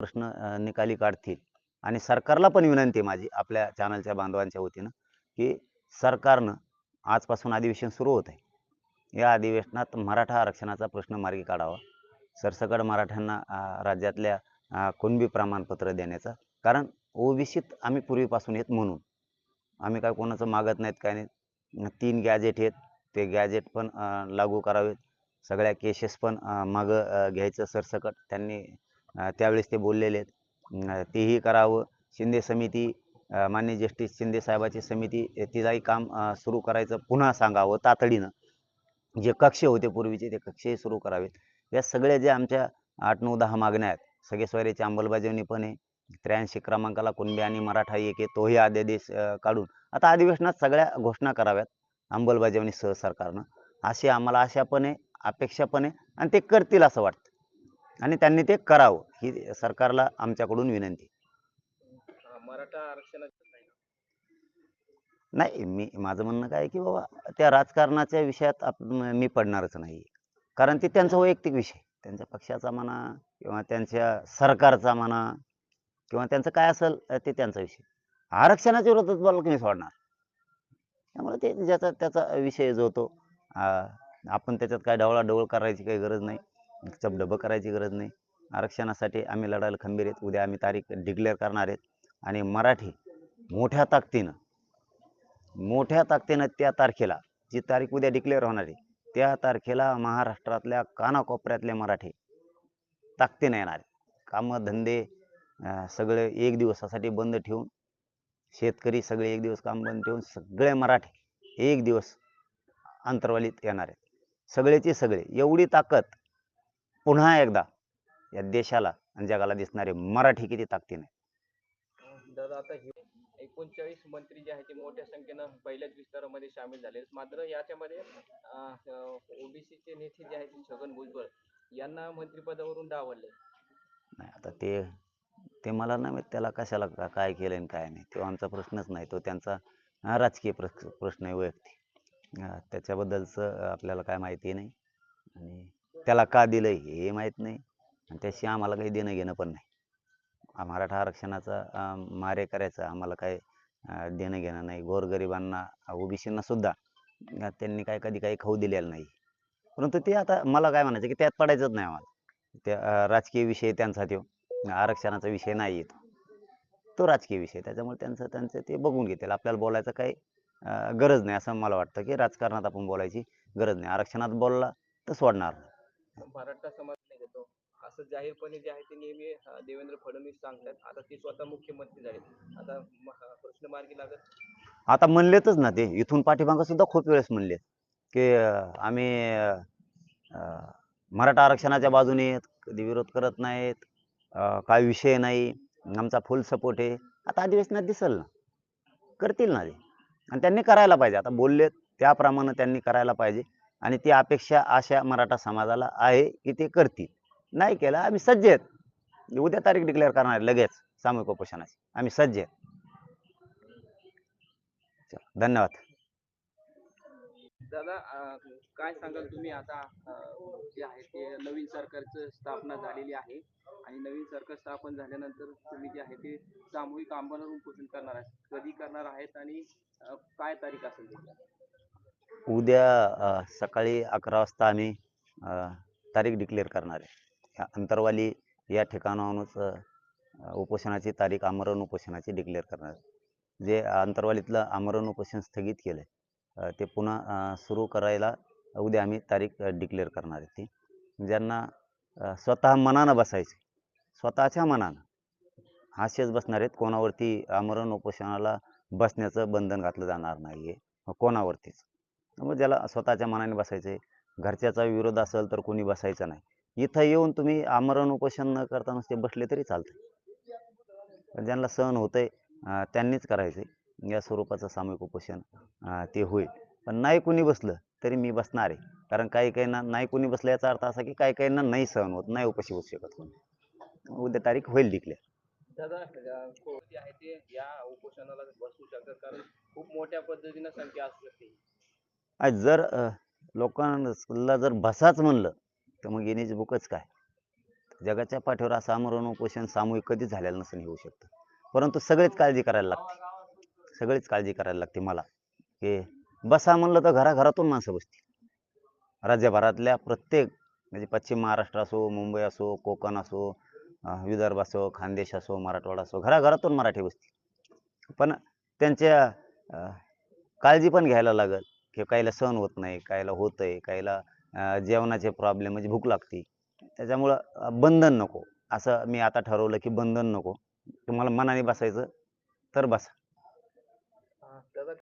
प्रश्न निकाली काढतील. आणि सरकारला पण विनंती आहे माझी आपल्या चॅनलच्या बांधवांच्या वतीनं की सरकारनं आजपासून अधिवेशन सुरू होत आहे. या अधिवेशनात मराठा आरक्षणाचा प्रश्न मार्गी काढावा. सरसकट मराठ्यांना राज्यातल्या कुणबी प्रमाणपत्र देण्याचा. कारण ओबीसीत आम्ही पूर्वीपासून येत म्हणून. आम्ही काय कोणाचं मागत नाहीत काय नाही तीन गॅजेट आहेत. ते गॅजेट पण लागू करावेत. सगळ्या केसेस पण मागं घ्यायचं सरसकट. त्यांनी त्यावेळेस ते बोललेले आहेत. तेही करावं. शिंदे समिती मान्य जस्टिस शिंदे साहेबाची समिती तिलाही काम सुरू करायचं पुन्हा सांगावं तातडीनं. जे कक्ष होते पूर्वीचे ते कक्षही सुरू करावेत. या सगळ्या ज्या आमच्या आठ नऊ दहा मागण्या आहेत सगळे सोयऱ्याची अंमलबजावणी पण आहे. त्र्याऐंशी क्रमांकाला कुणबी आणि मराठा एक आहे तोही अध्यादेश काढून. आता अधिवेशनात सगळ्या घोषणा कराव्यात अंमलबजावणी सह सरकारनं. अशी आम्हाला आशा पण आहे अपेक्षा पण आहे आणि ते करतील असं वाटतं. आणि त्यांनी ते करावं ही सरकारला आमच्याकडून विनंती. नाही मी माझं म्हणणं काय आहे की बाबा त्या राजकारणाच्या विषयात म- मी पडणारच नाही. कारण ते त्यांचा वैयक्तिक विषय त्यांच्या पक्षाचा म्हणा किंवा त्यांच्या सरकारचा म्हणा किंवा त्यांचं काय असेल ते त्यांचा विषय आरक्षणाच्या विरोधात बोलायला कोणी सोडणार? त्यामुळे ते ज्याचा त्याचा विषय जो तो अ, आपण त्याच्यात काय ढवळाढवळ करायची काही गरज नाही. चपडबं करायची गरज नाही. आरक्षणासाठी आम्ही लढायला खंबीर आहेत. उद्या आम्ही तारीख डिक्लेअर करणार आहेत. आणि मराठी मोठ्या ताकदीनं मोठ्या ताकदीनं त्या तारखेला जी तारीख उद्या डिक्लेअर होणार आहे त्या तारखेला महाराष्ट्रातल्या कानाकोपऱ्यातले मराठी ताकदीनं येणार आहेत. कामं धंदे सगळे एक दिवसासाठी बंद ठेवून शेतकरी सगळे एक दिवस काम बंद ठेवून सगळे मराठी एक दिवस अंतर्वालीत येणार आहेत. सगळेचे सगळे एवढी ताकद पुन्हा एकदा या देशाला आणि जगाला दिसणारे मराठी किती ताकदीने. दादा आता हे एकोणचाळीस मंत्री जे आहेत ते मोठ्या संख्येनं पहिल्याच विस्तारामध्ये सामील झाले मात्र याच्यामध्ये ओबीसीचे नेते जे आहेत छगन भुजबळ यांना मंत्रिपदावरून डावलले नाही आता ते ते मला नाही त्याला कशाला का- काय केलं आणि काय नाही. तो आमचा प्रश्नच नाही. तो त्यांचा राजकीय प्रश्न आहे वैयक्तिक. त्याच्याबद्दलचं आपल्याला काय माहिती नाही. आणि त्याला का दिलं हे माहीत नाही आणि त्याशी आम्हाला काही देणं घेणं पण नाही. मराठा आरक्षणाचा मारे करायचं आम्हाला काय देणं घेणं नाही. गोरगरिबांना ओबीसींना सुद्धा त्यांनी काय कधी काही खाऊ दिलेलं नाही. परंतु ते आता मला काय म्हणायचं की त्यात पडायचंच नाही आम्हाला. त्या राजकीय विषय त्यांचा तो आरक्षणाचा विषय नाही येतो. तो राजकीय विषय. त्याच्यामुळे त्यांचं त्यांचं ते बघून घेतील. आपल्याला बोलायचं काही गरज नाही. असं मला वाटतं की राजकारणात आपण बोलायची गरज नाही. आरक्षणात बोलला तर सोडणार नाही. मराठा समाज नाही घेतो असं जाहीरपणे जे आहे ते नेहमी देवेंद्र फडणवीस सांगतात. आता ते स्वतः मुख्यमंत्री झाले. आता प्रश्न मार्गी लागत. आता म्हणलेतच ना ते. इथून पाठीमागं सुद्धा खूप वेळेस म्हणलेत की आम्ही अं, मराठा आरक्षणाच्या बाजूने आहेत, कधी विरोध करत नाहीत. अं, काय विषय नाही. आमचा फुल सपोर्ट आहे. आता अधिवेशनात दिसेल ना. करतील ना ते. आणि त्यांनी करायला पाहिजे. आता बोललेत त्याप्रमाणे त्यांनी करायला पाहिजे. आणि ती अपेक्षा अशा मराठा समाजाला आहे की ते करतील. नाही केलं आम्ही सज्ज आहेत. उद्या तारीख डिक्लेअर करणार लगेच. सामूहिक उपोषणाची. आम्ही सज्ज आहेत. धन्यवाद. दादा काय सांगाल तुम्ही आता जे आहे ते नवीन सरकारचं स्थापना झालेली आहे आणि नवीन सरकार स्थापन झाल्यानंतर तुम्ही जे आहे ते सामूहिक आंदोलन उपोषण करणार आहे. कधी करणार आहेत आणि काय तारीख असेल उद्या सकाळी अकरा वाजता आम्ही तारीख डिक्लेअर करणार आहे. ह्या अंतरवाली या ठिकाणाहूनच उपोषणाची तारीख आमरण उपोषणाची डिक्लेअर करणार आहे. जे अंतरवालीतलं आमरण उपोषण स्थगित केलं आहे ते पुन्हा सुरू करायला उद्या आम्ही तारीख डिक्लेअर करणार आहे ती. ज्यांना स्वतः मनानं बसायचे स्वतःच्या मनानं हास्यच बसणार आहेत. कोणावरती आमरण उपोषणाला बसण्याचं बंधन घातलं जाणार नाही आहे कोणावरतीच. त्यामुळे ज्याला स्वतःच्या मनाने बसायचे घरच्याचा विरोध असेल तर कोणी बसायचं नाही. इथं येऊन तुम्ही आमरण उपोषण न करता नुसते बसले तरी चालतं पण ज्यांना सहन होतंय त्यांनीच करायचे या स्वरूपाचं सामूहिक उपोषण ते होईल. पण नाही कुणी बसलं तरी मी बसणार आहे. कारण काही काहींना नाही कुणी बसलं याचा अर्थ असा की काही काहींना नाही सहन होत नाही उपाशी होऊ शकत कोणी. उद्या तारीख होईल डिक्लेअर दादा आहे ते या उपोषणाला बसू शकतात. कारण खूप मोठ्या पद्धतीनं संख्या असू शकते. आज जर लोकांना जर बसाच म्हणलं तर मग येण्याची बुकच काय? जगाच्या पाठीवर असं आमरण उपोषण सामूहिक कधीच झालेलं नसून होऊ शकतं. परंतु सगळीच काळजी करायला लागते. सगळीच काळजी करायला लागते मला. की बसा म्हणलं तर घराघरातून माणसं बसतील. राज्यभरातल्या प्रत्येक म्हणजे पश्चिम महाराष्ट्र असो मुंबई असो कोकण असो विदर्भ असो खानदेश असो मराठवाडा असो घराघरातून मराठी बसतील. पण त्यांच्या काळजी पण घ्यायला लागेल. की काहीला सहन होत नाही काहीला होतंय काहीला जेवणाचे प्रॉब्लेम म्हणजे भूक लागते. त्याच्यामुळं बंधन नको. असं मी आता ठरवलं की बंधन नको. तुम्हाला मनाने बसायचं तर बसा.